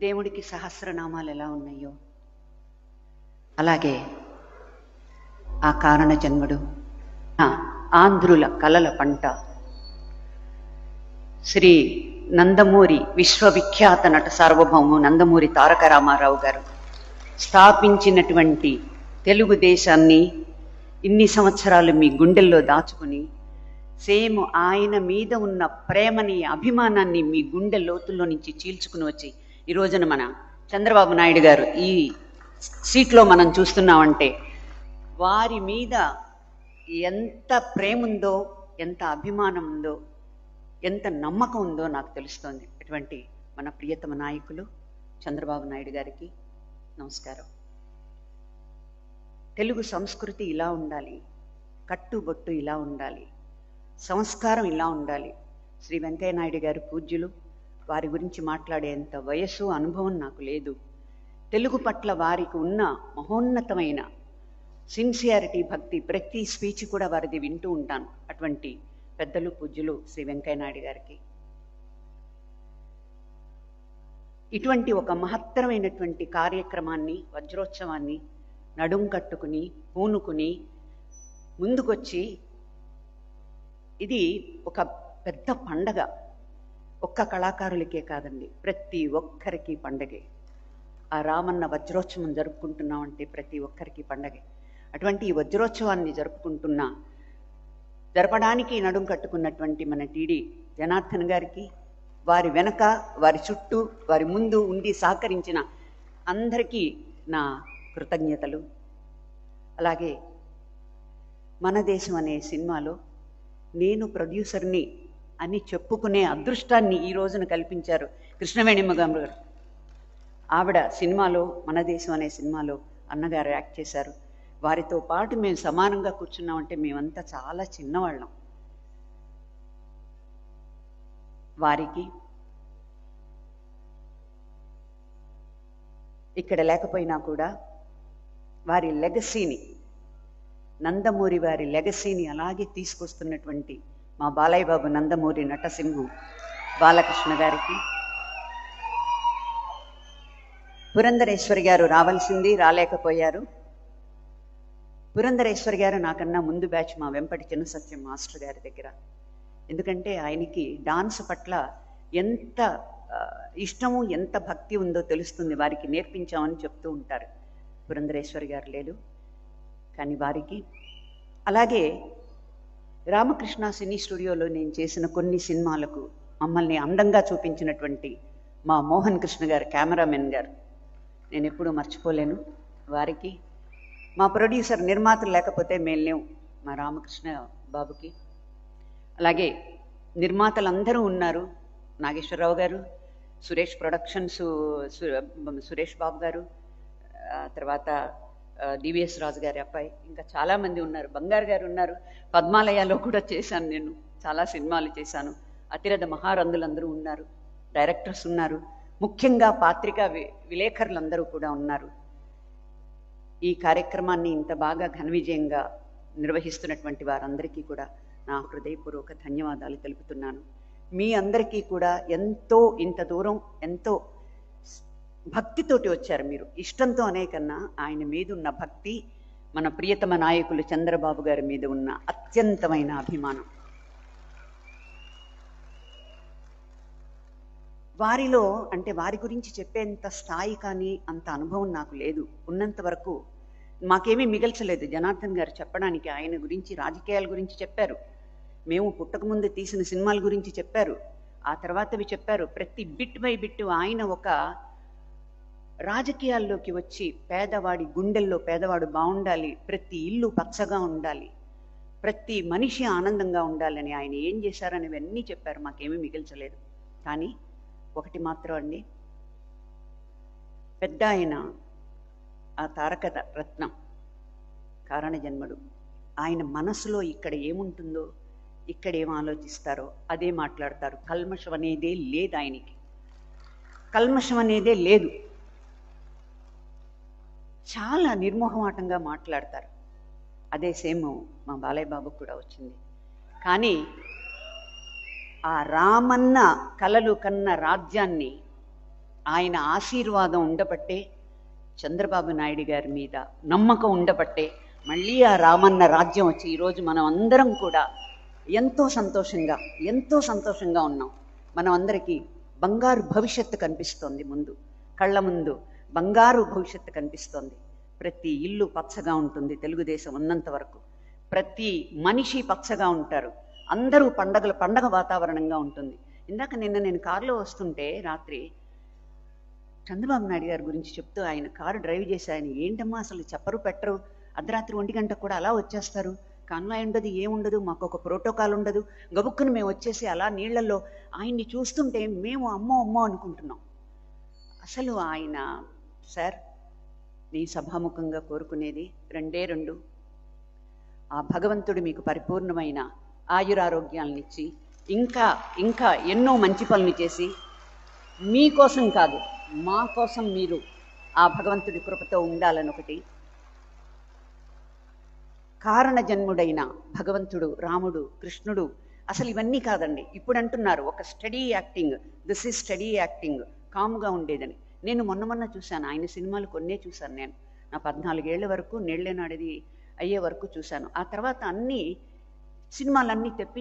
దేవుడికి సహస్రనామాలు ఎలా ఉన్నాయో. అలాగే ఆ కారణ జన్ముడు ఆ ఆంధ్రుల కలల పంట. శ్రీ నందమూరి విశ్వవిఖ్యాత నట సార్వభౌము నందమూరి తారక రామారావు గారు స్థాపించినటువంటి తెలుగుదేశాన్ని ఇన్ని సంవత్సరాలు మీ గుండెల్లో దాచుకుని సేమ్ ఆయన మీద ఉన్న ప్రేమని అభిమానాన్ని మీ గుండె లోతుల్లో నుంచి చీల్చుకుని వచ్చి ఈ రోజున మన చంద్రబాబు నాయుడు గారు ఈ సీట్లో మనం చూస్తున్నామంటే వారి మీద ఎంత ప్రేమ ఉందో ఎంత అభిమానం ఉందో ఎంత నమ్మకం ఉందో నాకు తెలుస్తోంది. అటువంటి మన ప్రియతమ నాయకులు చంద్రబాబు నాయుడు గారికి నమస్కారం. తెలుగు సంస్కృతి ఇలా ఉండాలి కట్టుబొట్టు ఇలా ఉండాలి సంస్కారం ఇలా ఉండాలి. శ్రీ వెంకయ్య నాయుడు గారు పూజ్యులు వారి గురించి మాట్లాడేంత వయస్సు అనుభవం నాకు లేదు. తెలుగు పట్ల వారికి ఉన్న మహోన్నతమైన సిన్సియారిటీ భక్తి ప్రతి స్పీచ్ కూడా వారిది వింటూ ఉంటాను. అటువంటి పెద్దలు పూజ్యులు శ్రీ వెంకయ్య నాయుడు గారికి. ఇటువంటి ఒక మహత్తరమైనటువంటి కార్యక్రమాన్ని వజ్రోత్సవాన్ని నడుం కట్టుకుని పూనుకుని ముందుకొచ్చి ఇది ఒక పెద్ద పండగ. ఒక్క కళాకారులకే కాదండి ప్రతి ఒక్కరికి పండగే. ఆ రామన్న వజ్రోత్సవం జరుపుకుంటున్నామంటే ప్రతి ఒక్కరికి పండగే. అటువంటి ఈ వజ్రోత్సవాన్ని జరుపుకుంటున్న జరపడానికి నడుం కట్టుకున్నటువంటి మన టీడీ జనార్దన్ గారికి వారి వెనక వారి చుట్టూ వారి ముందు ఉండి సహకరించిన అందరికీ నా కృతజ్ఞతలు. అలాగే మన దేశం అనే సినిమాలో నేను ప్రొడ్యూసర్ని అని చెప్పుకునే అదృష్టాన్ని ఈ రోజున కల్పించారు కృష్ణవేణిమ్మ గారు. ఆవిడ సినిమాలో మన దేశం అనే సినిమాలో అన్నగారు యాక్ట్ చేశారు. వారితో పాటు మేము సమానంగా కూర్చున్నామంటే మేమంతా చాలా చిన్నవాళ్ళం. వారికి ఇక్కడ లేకపోయినా కూడా వారి లెగసీని నందమూరి వారి లెగసీని అలాగే తీసుకొస్తున్నటువంటి మా బాలయ్య బాబు నందమూరి నటసింగు బాలకృష్ణ గారికి. పురంధరేశ్వరి గారు రావాల్సింది రాలేకపోయారు. పురంధరేశ్వరి గారు నాకన్నా ముందు బ్యాచ్ మా వెంపటి చిన్నసత్యం మాస్టర్ గారి దగ్గర. ఎందుకంటే ఆయనకి డాన్స్ పట్ల ఎంత ఇష్టము ఎంత భక్తి ఉందో తెలుస్తుంది. వారికి నేర్పించామని చెప్తూ ఉంటారు. పురంధరేశ్వరి గారు లేరు. కానీ వారికి అలాగే రామకృష్ణ సినీ స్టూడియోలో నేను చేసిన కొన్ని సినిమాలకు మమ్మల్ని అందంగా చూపించినటువంటి మా మోహన్ కృష్ణ గారు కెమెరామెన్ గారు. నేను ఎప్పుడూ మర్చిపోలేను. వారికి మా ప్రొడ్యూసర్ నిర్మాతలు లేకపోతే మేము లేవు మా రామకృష్ణ బాబుకి. అలాగే నిర్మాతలందరూ ఉన్నారు. నాగేశ్వరరావు గారు సురేష్ ప్రొడక్షన్స్ సురేష్ బాబు గారు తర్వాత డివిఎస్ రాజు గారి అబ్బాయి. ఇంకా చాలామంది ఉన్నారు. బంగారు గారు ఉన్నారు. పద్మాలయాలో కూడా చేశాను నేను. చాలా సినిమాలు చేశాను. అతిరథ మహారందులందరూ ఉన్నారు. డైరెక్టర్స్ ఉన్నారు. ముఖ్యంగా పాత్రికా విలేకరులందరూ కూడా ఉన్నారు. ఈ కార్యక్రమాన్ని ఇంత బాగా ఘన విజయంగా నిర్వహిస్తున్నటువంటి వారందరికీ కూడా నా హృదయపూర్వక ధన్యవాదాలు తెలుపుతున్నాను. మీ అందరికీ కూడా ఎంతో ఇంత దూరం ఎంతో భక్తితోటి వచ్చారు మీరు. ఇష్టంతో అనేకన్నా ఆయన మీద ఉన్న భక్తి మన ప్రియతమ నాయకులు చంద్రబాబు గారి మీద ఉన్న అత్యంతమైన అభిమానం. వారిలో అంటే వారి గురించి చెప్పేంత స్థాయి కానీ అంత అనుభవం నాకు లేదు. ఉన్నంత వరకు మాకేమీ మిగల్చలేదు. జనార్దన్ గారు చెప్పడానికి ఆయన గురించి రాజకీయాల గురించి చెప్పారు. మేము పుట్టకముందు తీసిన సినిమాల గురించి చెప్పారు. ఆ తర్వాతవి చెప్పారు. ప్రతి బిట్ బై బిట్ ఆయన ఒక రాజకీయాల్లోకి వచ్చి పేదవాడి గుండెల్లో పేదవాడు బాగుండాలి ప్రతి ఇల్లు పచ్చగా ఉండాలి ప్రతి మనిషి ఆనందంగా ఉండాలని ఆయన ఏం చేశారనేవన్నీ చెప్పారు. మాకేమీ మిగిల్చలేదు. కానీ ఒకటి మాత్రం అండి పెద్ద ఆయన ఆ తారక రత్నం కారణ జన్మడు ఆయన మనసులో ఇక్కడ ఏముంటుందో ఇక్కడ ఏం ఆలోచిస్తారో అదే మాట్లాడతారు. కల్మషం అనేదే లేదు ఆయనకి. కల్మషం అనేదే లేదు. చాలా నిర్మోహమాటంగా మాట్లాడతారు. అదే సేమ్ మా బాలయ్య బాబుకు కూడా వచ్చింది. కానీ ఆ రామన్న కలలు కన్న రాజ్యాన్ని ఆయన ఆశీర్వాదం ఉండబట్టే చంద్రబాబు నాయుడు గారి మీద నమ్మకం ఉండబట్టే మళ్ళీ ఆ రామన్న రాజ్యం వచ్చి ఈరోజు మనం అందరం కూడా ఎంతో సంతోషంగా ఎంతో సంతోషంగా ఉన్నాం. మనం అందరికీ బంగారు భవిష్యత్తు కనిపిస్తోంది ముందు కళ్ళ ముందు. బంగారు భవిష్యత్తు కనిపిస్తోంది. ప్రతి ఇల్లు పచ్చగా ఉంటుంది తెలుగుదేశం ఉన్నంత వరకు. ప్రతి మనిషి పచ్చగా ఉంటారు. అందరూ పండగలు పండగ వాతావరణంగా ఉంటుంది. ఇందాక నిన్న నేను కారులో వస్తుంటే రాత్రి చంద్రబాబు నాయుడు గారి గురించి చెప్తూ ఆయన కారు డ్రైవ్ చేసి ఆయన ఏంటమ్మా అసలు చెప్పరు పెట్టరు? అర్ధరాత్రి ఒంటి గంట కూడా అలా వచ్చేస్తారు? కన్వాయ్ ఉండదు ఏముండదు మాకు ఒక ప్రోటోకాల్ ఉండదు. గబుక్కుని మేము వచ్చేసి అలా నీళ్ళలో ఆయన్ని చూస్తుంటే మేము అమ్మో అమ్మో అనుకుంటున్నాం. అసలు ఆయన సార్ నీ సభాముఖంగా కోరుకునేది రెండే రెండు. ఆ భగవంతుడు మీకు పరిపూర్ణమైన ఆయురారోగ్యాలనిచ్చి ఇంకా ఇంకా ఎన్నో మంచి పనులు చేసి మీకోసం కాదు మా కోసం మీరు ఆ భగవంతుడి కృపతో ఉండాలని ఒకటి కారణ జన్ముడైన భగవంతుడు రాముడు కృష్ణుడు అసలు ఇవన్నీ కాదండి. ఇప్పుడు అంటున్నారు ఒక study acting this is study acting కామ్గా ఉండేదని. నేను మొన్న మొన్న చూశాను. ఆయన సినిమాలు కొన్నే చూశాను నేను. నా పద్నాలుగేళ్ళ వరకు నీళ్ళేనాడిది అయ్యే వరకు చూశాను. ఆ తర్వాత అన్ని సినిమాలన్నీ తెప్పించి